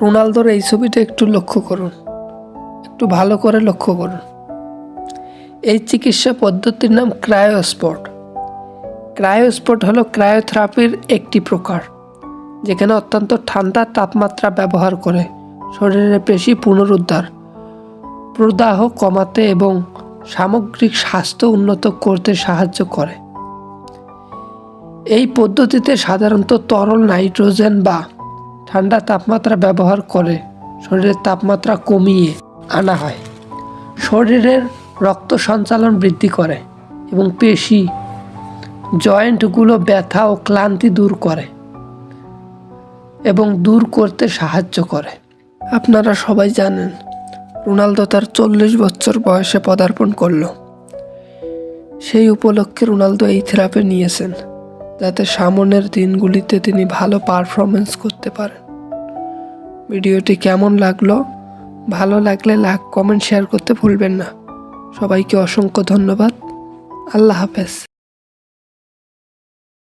রোনালদোর এই ছবিটা একটু লক্ষ্য করুন। একটু ভালো করে লক্ষ্য করুন। এই চিকিৎসা পদ্ধতির নাম ক্রায়োস্পট। ক্রায়োস্পট হলো ক্রায়োথেরাপির একটি প্রকার, যেখানে অত্যন্ত ঠান্ডা তাপমাত্রা ব্যবহার করে শরীরের পেশি পুনরুদ্ধার, প্রদাহ কমাতে এবং সামগ্রিক স্বাস্থ্য উন্নত করতে সাহায্য করে। এই পদ্ধতিতে সাধারণত তরল নাইট্রোজেন বা ঠান্ডা তাপমাত্রা ব্যবহার করে শরীরের তাপমাত্রা কমিয়ে আনা হয়। শরীরের রক্ত সঞ্চালন বৃদ্ধি করে এবং পেশি জয়েন্টগুলো ব্যথা ও ক্লান্তি দূর করে এবং দূর করতে সাহায্য করে। আপনারা সবাই জানেন, রোনালদো তার চল্লিশ বছর বয়সে পদার্পণ করল। সেই উপলক্ষে রোনালদো এই থেরাপি নিয়েছেন। যাতে সামনের দিনগুলিতে তিনি ভালো পারফরমেন্স করতে পারেন। ভিডিওটি কেমন লাগল? ভালো লাগলে লাইক কমেন্ট শেয়ার করতে ভুলবেন না। সবাইকে অসংখ্য ধন্যবাদ। আল্লাহ হাফেজ।